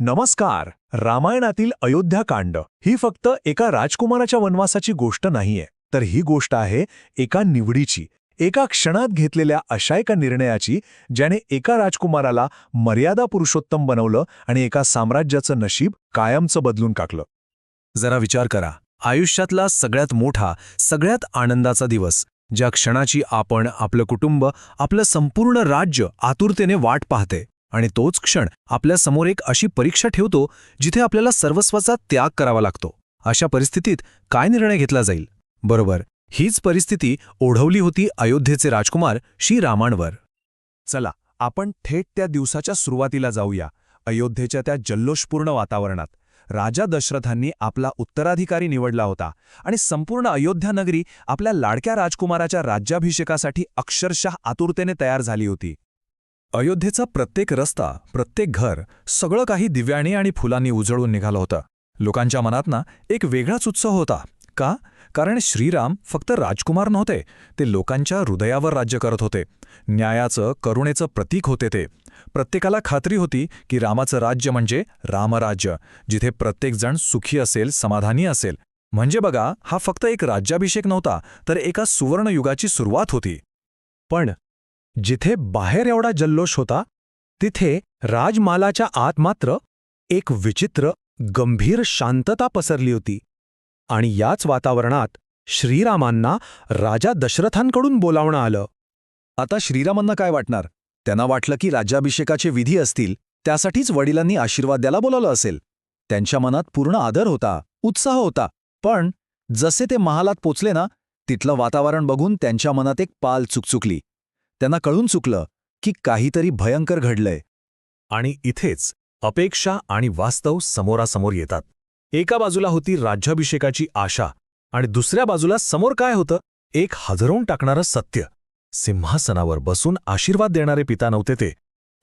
नमस्कार रामायणातील अयोध्याकांड ही फक्त एका राजकुमाराच्या वनवासाची गोष्ट नाहीये. तर ही गोष्ट आहे एका निवडीची. एका क्षणात घेतलेल्या अशा एका निर्णयाची ज्याने एका राजकुमाराला मर्यादा पुरुषोत्तम बनवलं आणि एका साम्राज्याचं नशीब कायमचं बदलून टाकलं. जरा विचार करा. आयुष्यातला सगळ्यात मोठा सगळ्यात आनंदाचा दिवस ज्या क्षणाची आपण आपलं कुटुंब आपलं संपूर्ण राज्य आतुरतेने वाट पाहते. आणि तोच क्षण आपल्यासमोर एक अशी परीक्षा ठेवतो जिथे आपल्याला सर्वस्वाचा त्याग करावा लागतो. अशा परिस्थितीत काय निर्णय घेतला जाईल? बरोबर हीच परिस्थिती ओढवली होती अयोध्येचे राजकुमार श्रीरामांवर चला आपण थेट त्या दिवसाच्या सुरुवातीला जाऊया अयोध्येच्या त्या जल्लोषपूर्ण वातावरणात. राजा दशरथांनी आपला उत्तराधिकारी निवडला होता आणि संपूर्ण अयोध्या नगरी आपल्या लाडक्या राजकुमाराच्या राज्याभिषेकासाठी अक्षरशः आतुरतेने तयार झाली होती. अयोध्येचा प्रत्येक रस्ता प्रत्येक घर सगळं काही दिव्याने आणि फुलांनी उजळून निघालं होतं. लोकांच्या मनात ना एक वेगळाच उत्सव होता. का? कारण श्रीराम फक्त राजकुमार नव्हते ते लोकांच्या हृदयावर राज्य करत होते. न्यायाचं करुणेचं प्रतीक होते ते. प्रत्येकाला खात्री होती की रामाचं राज्य म्हणजे रामराज्य जिथे प्रत्येकजण सुखी असेल समाधानी असेल. म्हणजे बघा हा फक्त एक राज्याभिषेक नव्हता तर एका सुवर्णयुगाची सुरुवात होती. पण जिथे बाहेर एवढा जल्लोष होता तिथे राजमालाच्या आत मात्र एक विचित्र गंभीर शांतता पसरली होती आणि याच वातावरणात श्रीरामांना राजा दशरथांकडून बोलावणं आलं. आता श्रीरामांना काय वाटणार? त्यांना वाटलं की राज्याभिषेकाचे विधी असतील त्यासाठीच वडिलांनी आशीर्वाद द्यायला बोलावलं असेल. त्यांच्या मनात पूर्ण आदर होता उत्साह होता पण जसे ते महालात पोचले ना तिथलं वातावरण बघून त्यांच्या मनात एक पाल चुकचुकली. त्यांना कळून चुकलं की काहीतरी भयंकर घडलंय. आणि इथेच अपेक्षा आणि वास्तव समोरासमोर येतात. एका बाजूला होती राज्याभिषेकाची आशा आणि दुसऱ्या बाजूला समोर काय होतं? एक हजरवून टाकणारं सत्य. सिंहासनावर बसून आशीर्वाद देणारे पिता नव्हते ते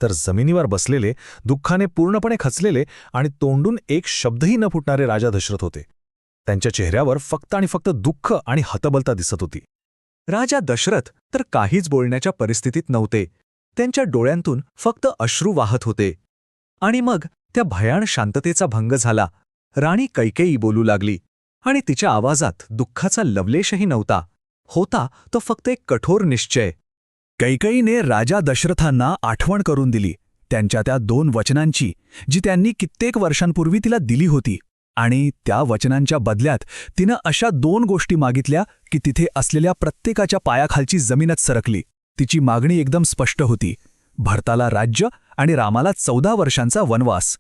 तर जमिनीवर बसलेले दुःखाने पूर्णपणे खचलेले आणि तोंडून एक शब्दही न फुटणारे राजा दशरथ होते. त्यांच्या चेहऱ्यावर फक्त आणि फक्त दुःख आणि हतबलता दिसत होती. राजा दशरथ तर काहीच बोलण्याच्या परिस्थितीत नव्हते. त्यांच्या डोळ्यांतून फक्त अश्रू वाहत होते. आणि मग त्या भयाण शांततेचा भंग झाला. राणी कैकेयी बोलू लागली. आणि तिच्या आवाजात दुःखाचा लवलेशही नव्हता. होता तो फक्त एक कठोर निश्चय. कैकईने राजा दशरथांना आठवण करून दिली. त्यांच्या त्या दोन वचनांची जी त्यांनी कित्येक वर्षांपूर्वी तिला दिली होती. आणि त्या वचनांच्या बदल्यात तिनं अशा दोन गोष्टी मागितल्या की तिथे असलेल्या प्रत्येकाच्या पायाखालची जमीनच सरकली. तिची मागणी एकदम स्पष्ट होती. भरताला राज्य आणि रामाला चौदा वर्षांचा वनवास.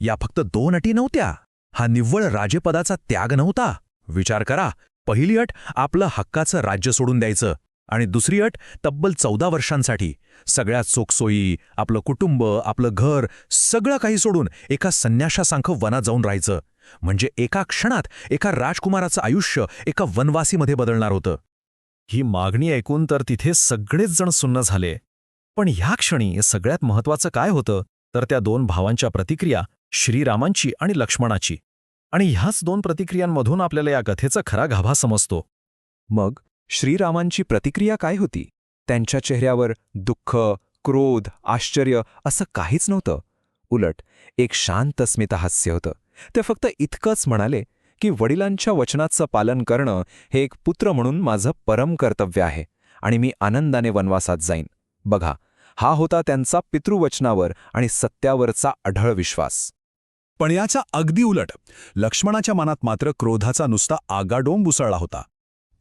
या फक्त दोन अटी नव्हत्या. हा निव्वळ राजेपदाचा त्याग नव्हता. विचार करा. पहिली अट आपलं हक्काचं राज्य सोडून द्यायचं आणि दुसरी अट तब्बल चौदा वर्षांसाठी. सगळ्या चोखसोयी आपलं कुटुंब आपलं घर सगळं काही सोडून एका संन्याशासांखं वनात जाऊन राहायचं. म्हणजे एका क्षणात एका राजकुमाराचं आयुष्य एका वनवासीमध्ये बदलणार होतं. ही मागणी ऐकून तर तिथे सगळेच जण सुन्न झाले. पण ह्या क्षणी सगळ्यात महत्वाचं काय होतं? तर त्या दोन भावांच्या प्रतिक्रिया श्रीरामांची आणि लक्ष्मणाची. आणि ह्याच दोन प्रतिक्रियांमधून आपल्याला या कथेचा खरा गाभा समजतो. मग श्रीरामांची प्रतिक्रिया काय होती? त्यांच्या चेहऱ्यावर दुःख क्रोध आश्चर्य असं काहीच नव्हतं. उलट एक शांत स्मितहास्य होतं. ते फक्त इतकंच म्हणाले की वडिलांच्या वचनाचं पालन करणं हे एक पुत्र म्हणून माझं परम कर्तव्य आहे आणि मी आनंदाने वनवासात जाईन. बघा हा होता त्यांचा पितृवचनावर आणि सत्यावरचा अढळ विश्वास. पण याच्या अगदी उलट लक्ष्मणाच्या मनात मात्र क्रोधाचा नुसता आगाडोम उसळला होता.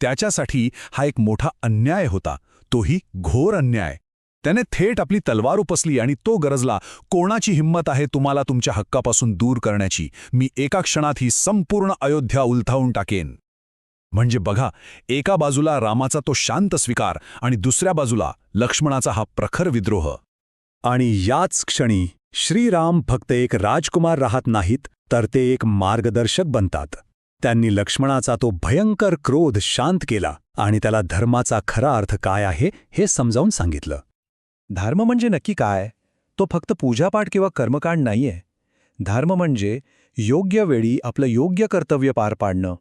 त्याच्यासाठी हा एक मोठा अन्याय होता तोही घोर अन्याय. त्याने थेट आपली तलवार उपसली आणि तो गरजला कोणाची हिंमत आहे तुम्हाला तुमच्या हक्कापासून दूर करण्याची? मी एका क्षणात ही संपूर्ण अयोध्या उलथावून टाकेन. म्हणजे बघा एका बाजूला रामाचा तो शांत स्वीकार आणि दुसऱ्या बाजूला लक्ष्मणाचा हा प्रखर विद्रोह. आणि याच क्षणी श्रीराम फक्त एक राजकुमार राहत नाहीत तर ते एक मार्गदर्शक बनतात. त्यांनी लक्ष्मणाचा तो भयंकर क्रोध शांत केला आणि त्याला धर्माचा खरा अर्थ काय आहे हे समजावून सांगितलं. धर्म म्हणजे नक्की काय? तो फक्त पूजापाठ किंवा कर्मकांड नाहीये. धर्म म्हणजे योग्य वेळी आपलं योग्य कर्तव्य पार पाडणं.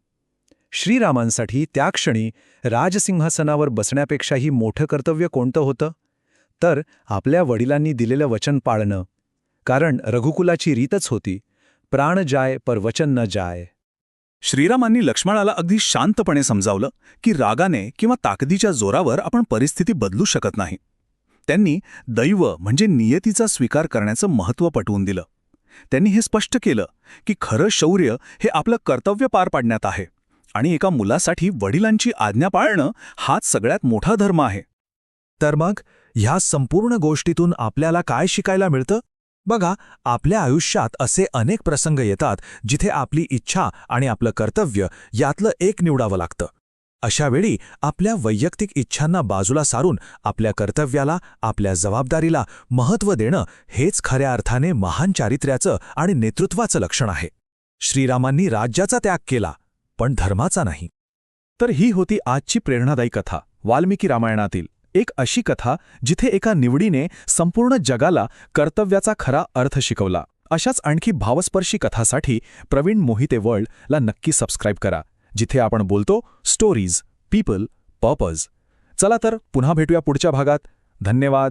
श्रीरामांसाठी त्या क्षणी राजसिंहासनावर बसण्यापेक्षाही मोठं कर्तव्य कोणतं होतं? तर आपल्या वडिलांनी दिलेलं वचन पाळणं. कारण रघुकुलाची रीतच होती. प्राण जाय पर वचन न जाय. श्रीरामांनी लक्ष्मणाला अगदी शांतपणे समजावलं की रागाने किंवा ताकदीच्या जोरावर आपण परिस्थिती बदलू शकत नाही. त्यांनी दैव म्हणजे नियतीचा स्वीकार करण्याचं महत्त्व पटवून दिलं. त्यांनी हे स्पष्ट केलं की खरं शौर्य हे आपलं कर्तव्य पार पाडण्यात आहे आणि एका मुलासाठी वडिलांची आज्ञा पाळणं हाच सगळ्यात मोठा धर्म आहे. तर मग ह्या संपूर्ण गोष्टीतून आपल्याला काय शिकायला मिळतं? बघा आपल्या आयुष्यात असे अनेक प्रसंग येतात जिथे आपली इच्छा आणि आपलं कर्तव्य यातलं एक निवडावं लागतं. अशावेळी आपल्या वैयक्तिक इच्छांना बाजूला सारून आपल्या कर्तव्याला आपल्या जबाबदारीला महत्त्व देणं हेच खऱ्या अर्थाने महान चारित्र्याचं आणि नेतृत्वाचं लक्षण आहे. श्रीरामांनी राज्याचा त्याग केला पण धर्माचा नाही. तर ही होती आजची प्रेरणादायी कथा वाल्मिकी रामायणातील एक अशी कथा जिथे एका निवडीने संपूर्ण जगाला कर्तव्याचा खरा अर्थ शिकवला. अशाच आणखी भावस्पर्शी कथासाठी प्रवीण मोहिते वर्ल्ड ला नक्की सबस्क्राईब करा. जिथे आपण बोलतो स्टोरीज पीपल पर्पज चला तर पुन्हा भेटूया पुढच्या भागात. धन्यवाद.